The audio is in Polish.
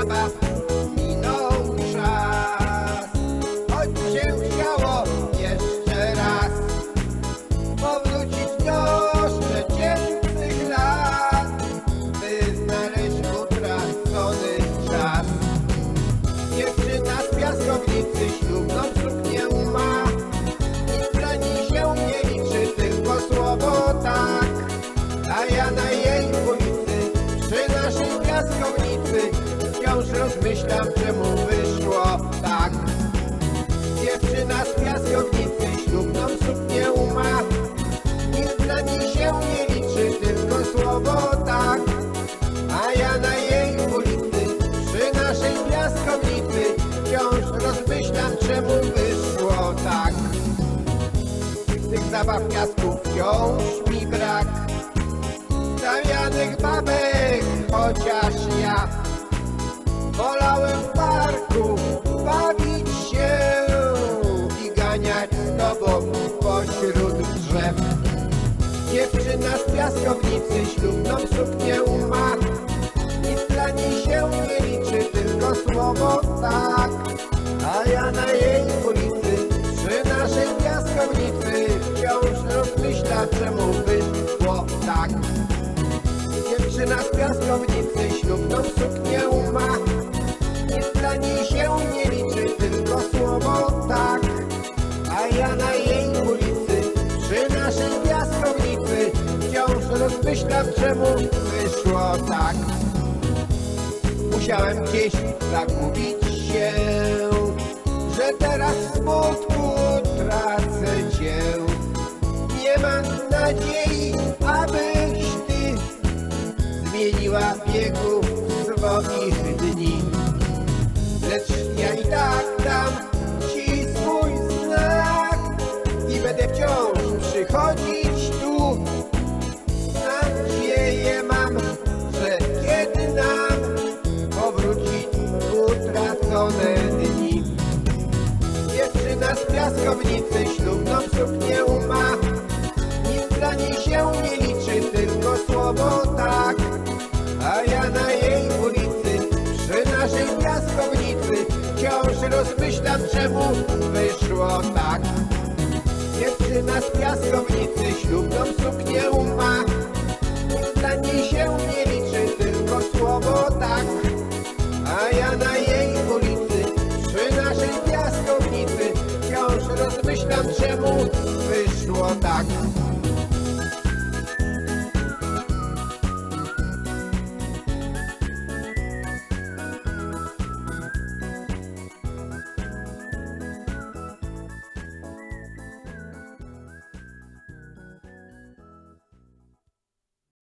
zabaw minął wciąż czemu wyszło tak. Dziewczyna z piaskownicy ślubną suknię ma, nic dla niej się nie liczy, tylko słowo tak. A ja na jej ulicy, przy naszej piaskownicy, wciąż rozmyślam, czemu wyszło tak. Tych zabaw piasków wciąż mi brak, stawianych babek, tobą pośród drzew. Dziewczyna z piaskownicy ślubną suknię ma Nic dla niej się nie liczy, tylko słowo tak A ja na jej ulicy, przy naszej piaskownicy Wciąż rozmyślam, czemu wyszło rozmyślam, czemu wyszło tak? Musiałem gdzieś zagubić się Że teraz w smutku tracę cię Nie mam nadziei, abyś ty Zmieniła biegu swoich rozmyślam, czemu wyszło tak. Dziewczyna z piaskownicy ślubną suknię ma dla niej się nie liczy, tylko słowo tak. A ja na jej ulicy, przy naszej piaskownicy Wciąż rozmyślam, czemu wyszło tak